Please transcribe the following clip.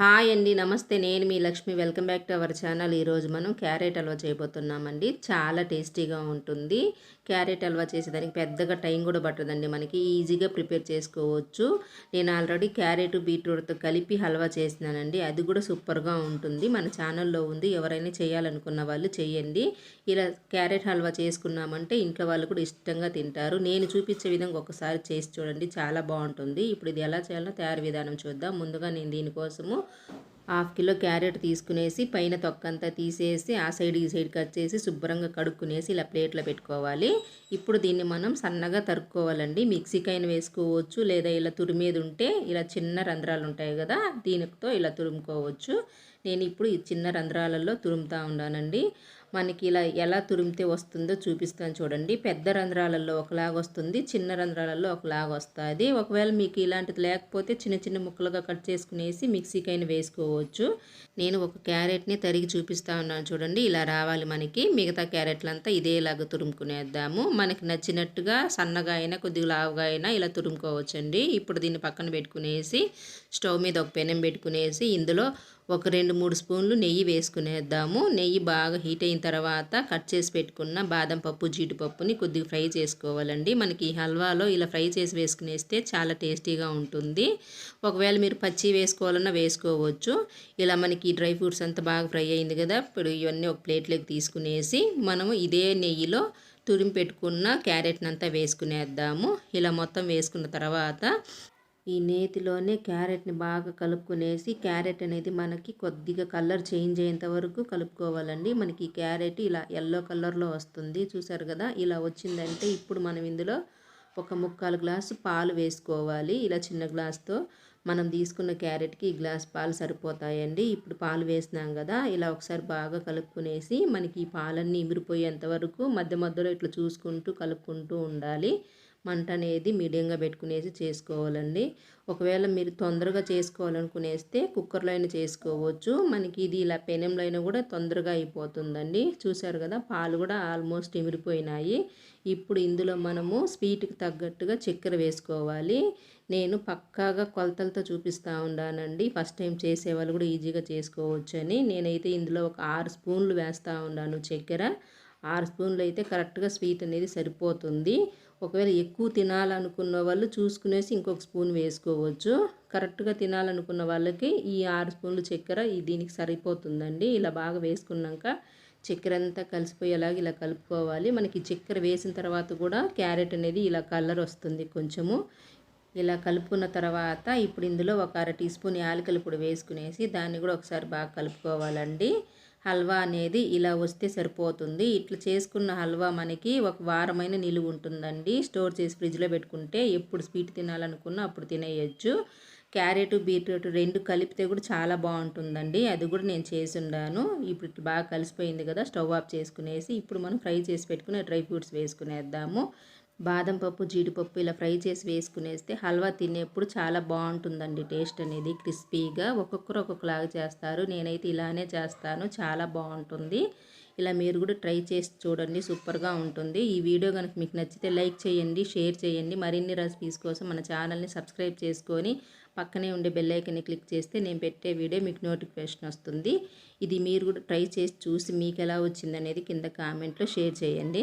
Hi అండి నమస్తే. నేను మీ Lakshmi. Welcome back to our channel. ఈరోజు మనం క్యారెట్ హల్వా చేయబోతున్నామండి. చాలా టేస్టీగా ఉంటుంది. క్యారెట్ హల్వా చేసేదానికి పెద్దగా టైం కూడా పట్టదండి. మనకి ఈజీగా ప్రిపేర్ చేసుకోవచ్చు. నేను ఆల్రెడీ క్యారెట్ బీట్రూట్తో కలిపి హల్వా చేసినానండి. అది కూడా సూపర్గా ఉంటుంది. మన ఛానల్లో ఉంది. ఎవరైనా చేయాలనుకున్న వాళ్ళు చేయండి. ఇలా క్యారెట్ హల్వా చేసుకున్నామంటే ఇంట్లో వాళ్ళు కూడా ఇష్టంగా తింటారు. నేను చూపించే విధంగా ఒకసారి చేసి చూడండి. చాలా బాగుంటుంది. ఇప్పుడు ఇది ఎలా చేయాలో తయారు విధానం చూద్దాం. ముందుగా నేను దీనికోసము హాఫ్ కిలో క్యారెట్ తీసుకునేసి పైన తొక్కంతా తీసేసి ఆ సైడ్ ఈ సైడ్ కట్ చేసి శుభ్రంగా కడుక్కునేసి ఇలా ప్లేట్లో పెట్టుకోవాలి. ఇప్పుడు దీన్ని మనం సన్నగా తరుక్కోవాలండి. మిక్సీకైనా వేసుకోవచ్చు లేదా ఇలా తురిమేది ఉంటే ఇలా చిన్న రంధ్రాలు ఉంటాయి కదా దీనితో ఇలా తురుముకోవచ్చు. నేను ఇప్పుడు ఈ చిన్న రంధ్రాలలో తురుముతా ఉన్నానండి. మనకి ఇలా ఎలా తురిమితే వస్తుందో చూపిస్తాను చూడండి. పెద్ద రంధ్రాలలో ఒకలాగా వస్తుంది చిన్న రంధ్రాలలో ఒకలాగా వస్తుంది. ఒకవేళ మీకు ఇలాంటిది లేకపోతే చిన్న చిన్న ముక్కలుగా కట్ చేసుకునేసి మిక్సీకైనా వేసుకోవచ్చు. నేను ఒక క్యారెట్ని తరిగి చూపిస్తా ఉన్నాను చూడండి. ఇలా రావాలి మనకి. మిగతా క్యారెట్లంతా ఇదేలాగా తురుముకునేద్దాము. మనకి నచ్చినట్టుగా సన్నగా అయినా కొద్దిగా లావుగా అయినా ఇలా తురుముకోవచ్చండి. ఇప్పుడు దీన్ని పక్కన పెట్టుకునేసి స్టవ్ మీద ఒక పెనం పెట్టుకునేసి ఇందులో ఒక రెండు మూడు స్పూన్లు నెయ్యి వేసుకునేద్దాము. నెయ్యి బాగా హీట్ అయిన తర్వాత కట్ చేసి పెట్టుకున్న బాదం పప్పు జీడిపప్పుని కొద్దిగా ఫ్రై చేసుకోవాలండి. మనకి ఈ హల్వాలో ఇలా ఫ్రై చేసి వేసుకునేస్తే చాలా టేస్టీగా ఉంటుంది. ఒకవేళ మీరు పచ్చి వేసుకోవాలన్నా వేసుకోవచ్చు. ఇలా మనకి డ్రై ఫ్రూట్స్ అంతా బాగా ఫ్రై అయింది కదా ఇప్పుడు ఇవన్నీ ఒక ప్లేట్లోకి తీసుకునేసి మనము ఇదే నెయ్యిలో తురిమి పెట్టుకున్న క్యారెట్నంతా వేసుకునేద్దాము. ఇలా మొత్తం వేసుకున్న తర్వాత ఈ నేతిలోనే క్యారెట్ని బాగా కలుపుకునేసి క్యారెట్ అనేది మనకి కొద్దిగా కలర్ చేంజ్ అయ్యేంత వరకు కలుపుకోవాలండి. మనకి క్యారెట్ ఇలా ఎల్లో కలర్లో వస్తుంది. చూసారు కదా? ఇలా వచ్చిందంటే ఇప్పుడు మనం ఇందులో ఒక ముక్కాలు గ్లాసు పాలు వేసుకోవాలి. ఇలా చిన్న గ్లాస్తో మనం తీసుకున్న క్యారెట్కి ఈ గ్లాస్ పాలు సరిపోతాయండి. ఇప్పుడు పాలు వేసినాం కదా? ఇలా ఒకసారి బాగా కలుపుకునేసి మనకి ఈ పాలన్నీ ఇమిరిపోయేంత వరకు మధ్య మధ్యలో ఇట్లా చూసుకుంటూ కలుపుకుంటూ ఉండాలి. మంట అనేది మీడియంగా పెట్టుకునేసి చేసుకోవాలండి. ఒకవేళ మీరు తొందరగా చేసుకోవాలనుకునేస్తే కుక్కర్లో అయినా చేసుకోవచ్చు. మనకి ఇది ఇలా పెనంలో అయినా కూడా తొందరగా అయిపోతుందండి. చూసారు కదా పాలు కూడా ఆల్మోస్ట్ ఇమిరిపోయినాయి ఇప్పుడు ఇందులో మనము స్వీట్కి తగ్గట్టుగా చక్కెర వేసుకోవాలి. నేను పక్కాగా కొలతలతో చూపిస్తూ ఉన్నానండి. ఫస్ట్ టైం చేసేవాళ్ళు కూడా ఈజీగా చేసుకోవచ్చని. నేనైతే ఇందులో ఒక ఆరు స్పూన్లు వేస్తూ ఉన్నాను చక్కెర. ఆరు స్పూన్లు అయితే కరెక్ట్గా స్వీట్ అనేది సరిపోతుంది. ఒకవేళ ఎక్కువ తినాలనుకున్న వాళ్ళు చూసుకునేసి ఇంకొక స్పూన్ వేసుకోవచ్చు. కరెక్ట్గా తినాలనుకున్న వాళ్ళకి ఈ ఆరు స్పూన్లు చక్కెర ఈ దీనికి సరిపోతుందండి. ఇలా బాగా వేసుకున్నాక చక్కెర అంతా కలిసిపోయేలాగా ఇలా కలుపుకోవాలి. మనకి చక్కెర వేసిన తర్వాత కూడా క్యారెట్ అనేది ఇలా కలర్ వస్తుంది కొంచెము. ఇలా కలుపుకున్న తర్వాత ఇప్పుడు ఇందులో ఒక అర టీ స్పూన్ యాలకల పొడి వేసుకునేసి దాన్ని కూడా ఒకసారి బాగా కలుపుకోవాలండి. హల్వా అనేది ఇలా వస్తే సరిపోతుంది. ఇట్లా చేసుకున్న హల్వా మనకి ఒక వారమైన నిలువ ఉంటుందండి. స్టోర్ చేసి ఫ్రిడ్జ్లో పెట్టుకుంటే ఎప్పుడు స్వీట్ తినాలనుకున్నా అప్పుడు తినేయచ్చు. క్యారెట్ బీట్రూట్ రెండు కలిపితే కూడా చాలా బాగుంటుందండి. అది కూడా నేను చేసి ఉన్నాను ఇప్పుడు బాగా కలిసిపోయింది కదా స్టవ్ ఆఫ్ చేసుకునేసి ఇప్పుడు మనం ఫ్రై చేసి పెట్టుకునే డ్రై ఫ్రూట్స్ వేసుకునేద్దాము. బాదం పప్పు జీడిపప్పు ఇలా ఫ్రై చేసి వేసుకునేస్తే హల్వా తినేప్పుడు చాలా బాగుంటుందండి టేస్ట్ అనేది. క్రిస్పీగా ఒక్కొక్కరు ఒక్కొక్కలాగా చేస్తారు. నేనైతే ఇలానే చేస్తాను. చాలా బాగుంటుంది. ఇలా మీరు కూడా ట్రై చేసి చూడండి. సూపర్గా ఉంటుంది. ఈ వీడియో కనుక మీకు నచ్చితే లైక్ చేయండి షేర్ చేయండి. మరిన్ని రెసిపీస్ కోసం మన ఛానల్ని సబ్స్క్రైబ్ చేసుకొని పక్కనే ఉండే బెల్లైకన్ని క్లిక్ చేస్తే నేను పెట్టే వీడియో మీకు నోటిఫికేషన్ వస్తుంది. ఇది మీరు కూడా ట్రై చేసి చూసి మీకు ఎలా వచ్చిందనేది కింద కామెంట్లో షేర్ చేయండి.